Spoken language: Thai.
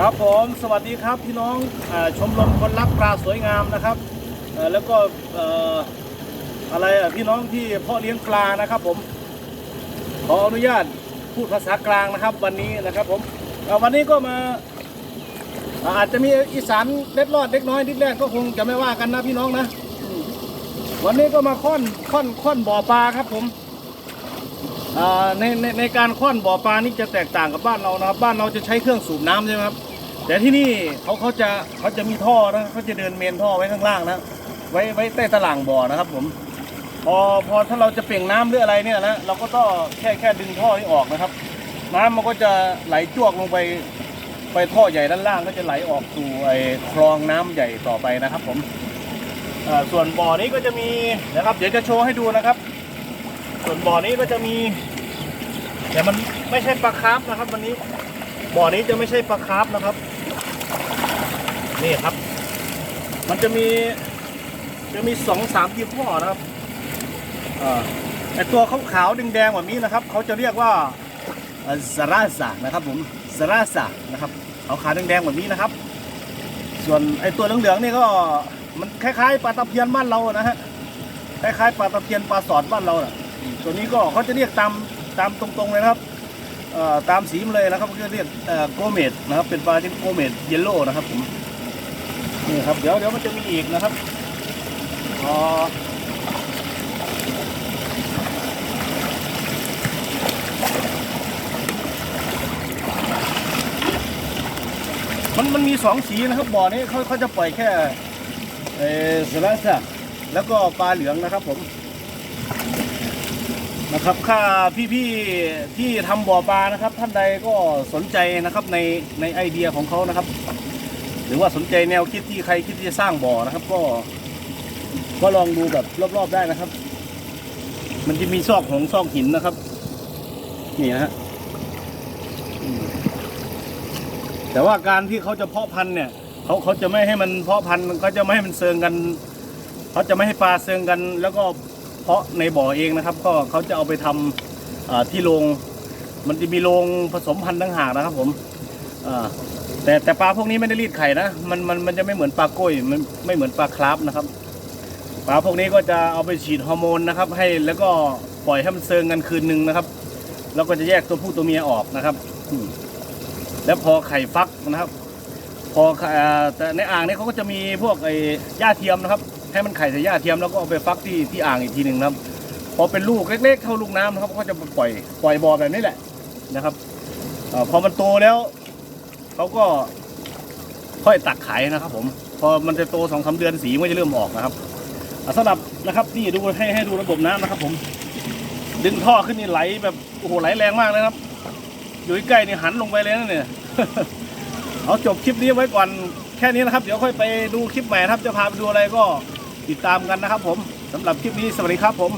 ครับผมสวัสดีครับพี่น้องอชมรมคนรักปลาสวยงามนะครับแล้วก็อะไรพี่น้องที่เพาะเลี้ยงปลานะครับผมขออนุญาตพูดภาษากลางนะครับวันนี้นะครับผมวันนี้ก็มาอาจจะมีอีสานเล็ดรอดเล็กน้อยนิดแรกก็คงจะไม่ว่ากันนะพี่น้องนะวันนี้ก็มาค่อนค่อนค่อนบ่อปลาครับผม ในในในการค้อนบ่อปลานี่จะแตกต่างกับบ้านเรานะครับ บ้านเราจะใช้เครื่องสูบน้ำใช่ไหมครับ แต่ที่นี่เขาเขาจะเขาจะมีท่อนะเขาจะเดินเมนท่อไว้ข้างล่างนะ ไว้ไว้ใต้ตารางบ่อนะครับผม พอพอถ้าเราจะเปล่งน้ำหรืออะไรเนี่ยนะเราก็ต้องแค่แค่ดึงท่อนี้ออกนะครับ น้ำมันก็จะไหลจวกลงไปไปท่อใหญ่ด้านล่างก็จะไหลออกสู่ไอ้คลองน้ำใหญ่ต่อไปนะครับผมส่วนบ่อนี้ก็จะมีนะครับ เดี๋ยวจะโชว์ให้ดูนะครับ ส่วนบ่อนี้ก็จะมีแต่มันไม่ใช่ปลาคาร์ฟนะครับ วันนี้บ่อนี้จะไม่ใช่ปลาคาร์ฟนะครับ นี่ครับ มันจะมีจะมีสองสามยี่ห้อนะครับไอตัวขาวๆแดงๆแบบนี้นะครับเขาจะเรียกว่าซาราซานะครับผมซาราซานะครับขาวๆแดงๆแบบนี้นะครับ ส่วนไอตัวเหลืองๆนี่ก็มันคล้ายๆปลาตะเพียนบ้านเรานะฮะคล้ายๆปลาตะเพียนปลาสอดบ้านเราน่ะ ตัวนี้ก็เขาจะเรียกตามตามตรงๆเลยนะครับตามสีมันเลยนะครับก็เรียกโกเมดนะครับ เป็นปลาที่โกเมดเยลโล่นะครับผมนี่ครับเดี๋ยวเดี๋ยวมันจะมีอีกนะครับอ๋อมันมันมีสองสีนะครับบ่อนี้เขาเขาจะปล่อยแค่เออสลัดซะแล้วก็ปลาเหลืองนะครับผม นะครับค่าพี่ๆที่ทำบ่อปลานะครับ ท่านใดก็สนใจนะครับในในไอเดียของเขานะครับ หรือว่าสนใจแนวคิดที่ใครคิดที่จะสร้างบ่อนะครับ ก็ ก็ลองดูแบบรอบๆได้นะครับ มันจะมีซอกของซอกหินนะครับ นี่นะฮะแต่ว่าการที่เขาจะเพาะพันธุ์เนี่ยเขาเขาจะไม่ให้มันเพาะพันธุ์เขาจะไม่ให้มันเซิงกัน เขาจะไม่ให้ปลาเซิงกัน แล้วก็ เพราะในบ่อเองนะครับ ก็เขาจะเอาไปทำอ่าที่โรงมันจะมีโรงผสมพันธุ์ต่างหากนะครับ ผมแต่แต่ปลาพวกนี้ไม่ได้รีดไข่นะมันมันมันจะไม่เหมือนปลาก้อยมันไม่เหมือนปลาคราฟนะครับปลาพวกนี้ก็จะเอาไปฉีดฮอร์โมนนะครับ ให้แล้วก็ปล่อยให้มันเซิงกันคืนหนึ่งนะครับ แล้วก็จะแยกตัวผู้ตัวเมียออกนะครับแล้วพอไข่ฟักนะครับ พอเอ่อแต่ในอ่างนี้เขาก็จะมีพวกไอ้หญ้าเทียมนะครับ ให้มันไข่ใส่หญ้าเทียมแล้วก็เอาไปฟักที่ที่อ่างอีกทีหนึ่งนะครับ พอเป็นลูกเล็ก ๆ เท่าลูกน้ำนะครับก็จะปล่อยปล่อยบ่อแบบนี้แหละนะครับอพอมันโตแล้วเขาก็ค่อยตักขายนะครับ ผม พอมันจะโตสองสาเดือนสีมันจะเริ่มออกนะครับอะสำหรับนะครับนี่ดูให้ให้ดูระบบน้ำนะครับ ผม ดึงท่อขึ้นนี่ไหลแบบโอ้โหไหลแรงมากเลยครับ อยู่ใกล้นี่หันลงไปเลยนะเนี่ยเอาจบคลิปนี้ไว้ก่อนแค่นี้นะครับ เดี๋ยวค่อยไปดูคลิปใหม่ครับจะพาไปดูอะไรก็ ติดตามกันนะครับผมสำหรับคลิปนี้สวัสดีครับผม